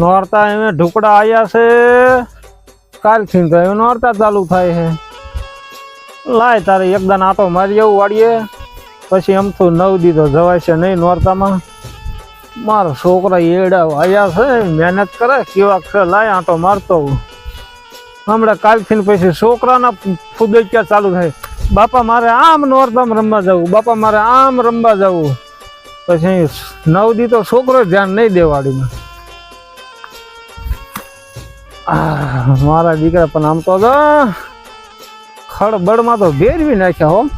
નોરતા એમે ઢુકડા આવ્યા છે. કાલથી તો એમ નોરતા ચાલુ થાય છે. લાય તારે એકદમ આટો મારી જવું વાળીએ. પછી એમ તો નવ દીધો જવાય છે નહીં નોરતામાં. મારો છોકરા એડા આવ્યા છે, મહેનત કરે કેવા છે, લાય આટો મારતો હમણાં કાલથી પછી છોકરાના ફુદક્યા ચાલુ થાય. બાપા મારે આમ નોરતામાં રમવા જવું, બાપા મારે આમ રમવા જવું. પછી નવ દી તો છોકરો ધ્યાન નહીં દેવાડીમાં. મારા દીકરા પણ આમ તો જો ખડબડમાં તો ભેરવી નાખ્યા હો.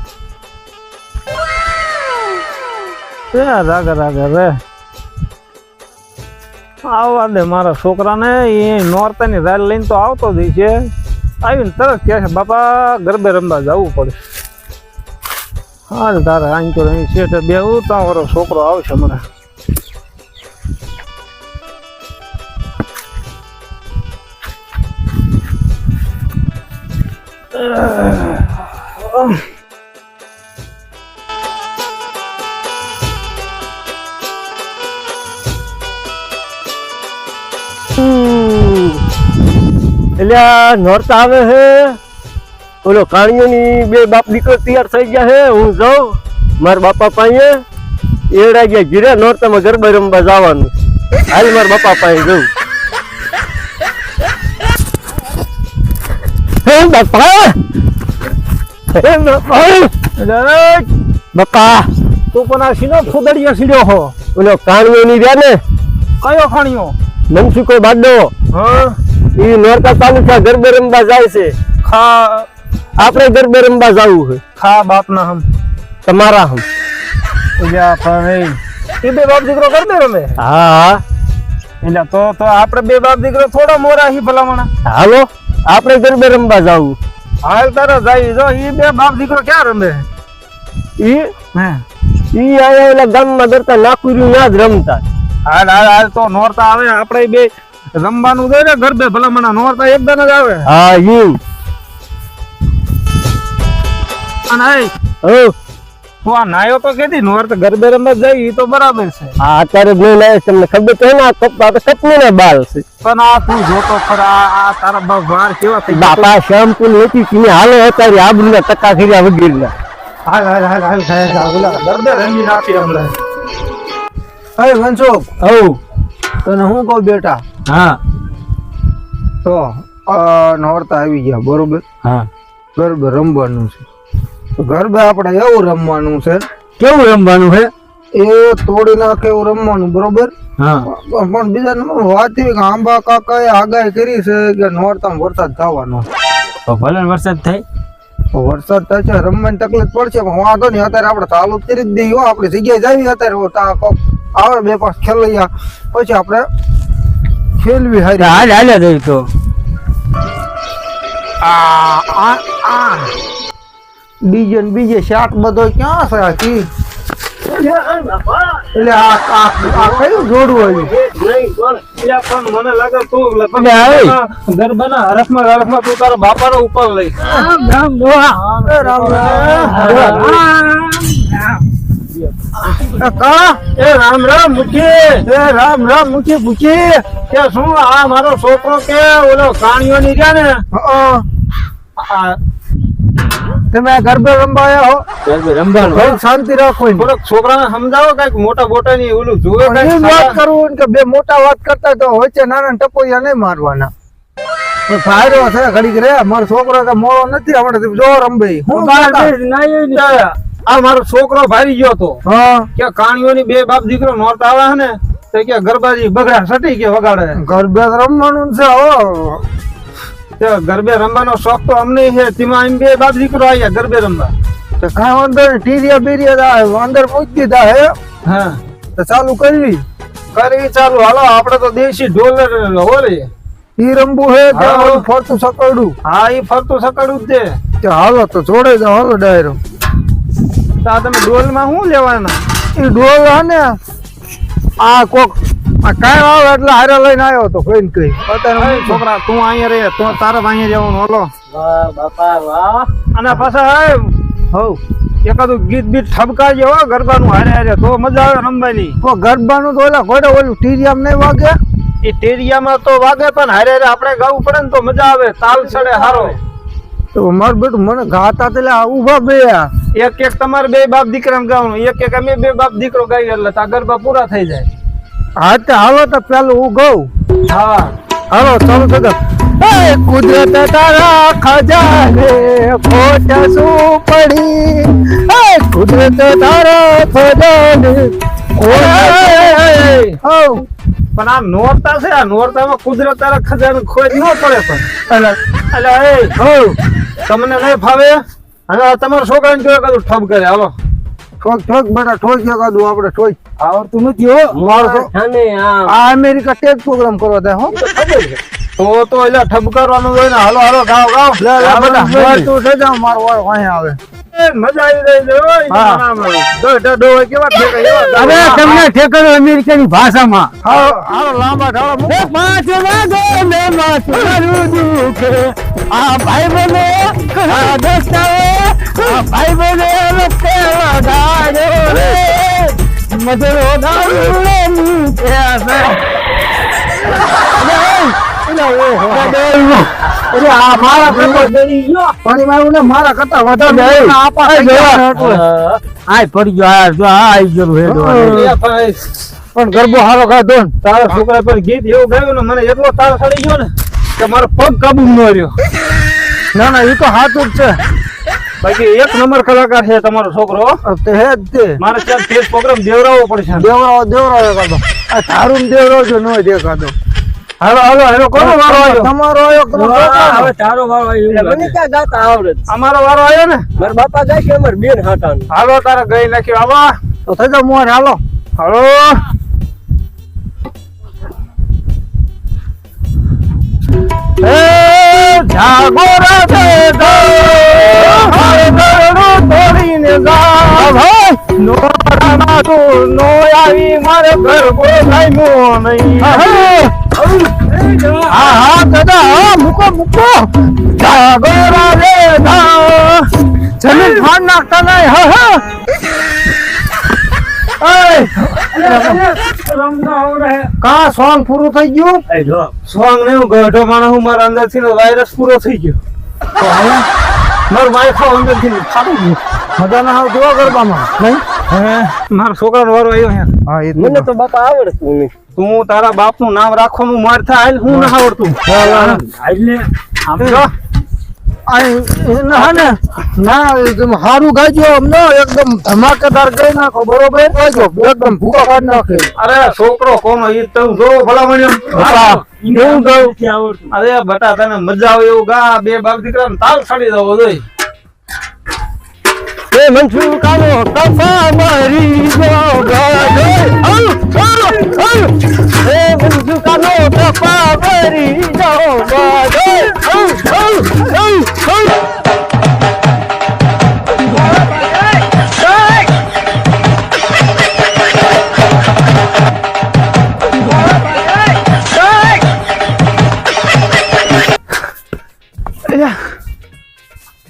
એ રાગ રાગ, રે. આવવા દે મારા છોકરાને, એ નોરતાની રાલ લઈને તો આવતો જ છે. આવીને તરત કહે છે, બાપા, ગરબે રમવા જવું પડે. હા તારે તો અહીં શેઠે બેહું તો છોકરો આવશે હમણાં. એટલે આ નોરતા આવે છે ઓલો કાણીઓની બે બાપ દીકરો તૈયાર થઈ ગયા છે હું જાઉં, મારા બાપા પાસે. એડા ગયા ગીરે નોરતામાં ગરબા રમવા જવાનું. હાલ મારા બાપા પાસે જઉં. બાપા તું પણ આ સીનો ફુદડિયા સીડ્યો હો ઓલો કાણીઓની રહ્યા ને કયો ખાણીઓ કોઈ બાડો હા એ નોરતા તાલુકા ગરબે રમવા જાય છે ખા આપણે ગરબે રમવા જવું છે ખા બાપના હમ તમારા હમ જા પણ એ બે બાપ દીકરો કરતે રમે હા એટલે તો તો આપણે બે બાપ દીકરો થોડા મોરા હી ભલામણા હાલો આપણે ગરબે રમવા જવું. હાલ તારા જાય જો એ બે બાપ દીકરો ક્યાં રમે? ઈ? હે. ઈ આયા એટલે ગામમાં દરતા ના યાદ રમતા. હાલ હાલ હાલ તો નોરતા આવે આપણે બે રમવાનું દે ને ગરબે ભલામણા નોરતા એકદમ જ આવે. હા ઈ. અને હો તું આ નાયો તો કેતી નોરતા ગરબે રમવા જાય એ તો બરાબર છે આ અત્યારે જ તમને ખબર તો હે ને આ કપ આ તો ના બાલ છે પણ આ તું જોતો ખરા આ તારા બા વાર કેવા થઈ બાપા શેમ્પુ લેતી હાલો અત્યારે આબરૂના ટકા કર્યા વગેરેના હાલ હાલ હાલ હાલ સાહેબ આ ઓલા ગરબે રમી નાખી હમણાં હવ તને હું કહું બેટા હા તો નોરતા આવી ગયા બરોબર હા બરોબર રમવાનું છે તો ગરબે આપણે એવું રમવાનું છે. કેવું રમવાનું છે? એ તોડી નાખે એવું રમવાનું બરોબર? હા. પણ બીજા નંબર વાત એવી કે આંબા કાકાએ આગાહી કરી છે કે નોરતામાં વરસાદ થવાનો. ભલે વરસાદ થાય. વરસાદ થશે રમવાની તકલીફ પડશે પણ વાંધો નહીં અત્યારે આપણે ચાલુ કરી જ દઈએ આપણી જગ્યાએ જાવી અત્યારે તા કોક આવે બે પાંચ ખેલૈયા. પછી આપણે ખેલવી હારી. હાલ હાલે જઈ તો. આ આ આ. બીજે ને બીજે શાક બધો ક્યાં છે આ એટલે આ આ આ કયું જોડવું આવ્યું. ગરબાના હરફમાં હરફમાં તું તારા બાપાનો ઉપર લઈ. એ રામ રામ રામ રામ મુખી. એ રામ રામ મુખી પૂછી કે શું આ મારો છોકરો કે ઓલો કાણીઓ ની ગયા ને? તમે ગરબે રમવા આવ્યા હો રમવાનું. ભાઈ શાંતિ રાખો. થોડોક છોકરાને સમજાવો કંઈક મોટા મોટા ની ઓલું જોવે વાત કરવું કે બે મોટા વાત કરતા તો વચ્ચે નાના ટપોયા નહીં મારવાના. ફાયરો છે ઘડીક રે મારો છોકરો તો મોળો નથી આપણે જો રમભાઈ હું આ મારો છોકરો ભારી ગયો તો. કે કાણીઓની બે બાપ દીકરો નોરતા આવે ને તો કે ગરબાજી બગડા સટી કે વગાડે. ગરબે રમવાનું છે હો. તે ગરબે રમવાનો શોખ તો અમને છે. તેમાં એમ બે બાપ દીકરો આવ્યા ગરબે રમવા. તો વાંધો નહીં. ટીરિયા બીરિયા દા અંદર મૂકી દીધા હે. હા. તો ચાલુ કરવી. કરી ચાલુ. હાલો આપણે તો દેશી ઢોલ હોલે ઈ રમવું હે હા. ફરતું સકડું હા એ ફરતું સકડું જ છે. હાલો તો જોડે જાઓ. હાલો ડાયરો. તો આ તમે ડોલમાં શું લેવાના? એ ડોલ હા ને આ કોક કાંઈ વાવ એટલે હારે લઈને આવ્યો તો કોઈ ને કઈ. અત્યારે છોકરા તું અહીંયા રે તો તારે અહીંયા જવાનું હાલો. બાપા વાહ. અને પાછા હે હવ એકાદું ગીત બીત ઠબકાજે હો ગરબાનું હારે હારે તો મજા આવે રમવાની તો ગરબાનું તો ઓલા ઘોડે ઓલું ટીરિયામ નહીં વાગે? એ ટેરિયામાં તો વાગે પણ હારે હારે આપણે ગાવું પડે ને તો મજા આવે તાલ ચડે હારો. તો મારું બેટું મને ગાતા એટલે આ ઊભા બે એક એક તમારે બે બાપ દીકરાને ગાવાનું એક એક અમે બે બાપ દીકરો ગાઈએ એટલે તા ગરબા પૂરા થઈ જાય. હા તો હાલો તો પેલું હું ગઉં. હા. હાલો ચાલો તો કુદરત તારા ખજાને ખોટ શું પડી? કુદરત તારા ખજાને પણ આ નોરતા છે આ નોરતામાં કુદરત તારા ખજાને ખોજ ન પડે પણ. એટલે એ તમને નહીં ફાવે? અને તમારા છોકરાને જોયા કદું ઠપ કરે હાલો. ઠોક ઠોક બેટા ઠોક કાદું આપણે ઠોક આવડતું નથી હો. મારો આ અમેરિકા ટેક પ્રોગ્રામ કરવા દે હો. તો તો એટલે ઠબકારવાનું હોય ને હાલો હાલો ગાવ ગાવ લે. તું થઈ જાવ મારો વાળ અહીંયા આવે. મજા રહી છે. તમને અમેરિકાની ભાષામાં. લાંબા ઢાળો ભાઈ બને આ ભાઈ બને મધરો દારૂ નીચે આવે મારા કરતા વધારે પણ ગરબો હારો ખાધો તારા છોકરા પર ગીત એવું ગાયું ને મને એટલો તાર ચડી ગયો ને કે મારો પગ કાબુ ન રહ્યો ના ના એ તો સાચું જ છે. બાકી એક નંબર કલાકાર છે તમારો છોકરો. તે હે જ તે. મારે ત્યાં સ્ટેજ પ્રોગ્રામ દેવરાવો પડશે દેવરાવો દેવરાવ એકાદો આ તારું ને દેવરાવ જો નોય દેખાતો હાલો હાલો હેલો કોનો વારો આવ્યો? તમારો આવ્યો હવે તારો વારો આવ્યો મને ક્યાં ગાતા આવડે અમારો વારો આવ્યો ને? મારા બાપા ગાય કે અમાર બેન હાટાનું હાલો તારે ગઈ નાખ્યો. આવા. તો થઈ જાવ મોર હાલો. હાલો. એ જાગો રાધે નો આવી જમીન ફાડ નાખતા નહીં સોંગ પૂરું થઈ ગયું. સોંગ ને હું ગઢો માણસ હું મારા અંદરથી વાયરસ પૂરો થઈ ગયો મારું વાઈફાઈ અંદરથી ફાટી ગયું મજા ના આવતી હો ગરબામાં. નહીં? હે? મારા છોકરાનો વારો આવ્યો હે. હા એ મને તો. બાપા આવડતું નહીં. તું તારા બાપનું નામ રાખવાનું માર થાય હું ના આવડતું. એટલે સમજો ના ને? ના એકદમ ગાજો ધમાકેદાર ગઈ નાખો બરોબર? ગાજો એકદમ ભૂકા કાઢ નાખે. અરે છોકરો કોનો ઈ તું જો ભલા અરે બટા તને મજા આવે એવું ગા બે બાપ દીકરા તાલ છાડી દો જોઈ એ મનસુ કાનો કફા મારી એ મનસુ કાનો કફા મારી જો ગાજે અલ અલ અલ અલ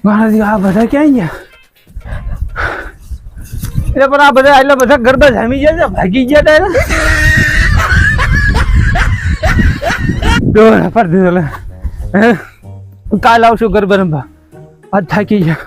મહારાજ આ બધા ક્યાં ગયા? એટલે પણ આ બધા એટલે બધા ગરબા જામી ગયા છે, ભાગી ગયા તા. ડોળા પાડી દીધો? કાલ આવશું ગરબા રમવા આજ થાકી ગયા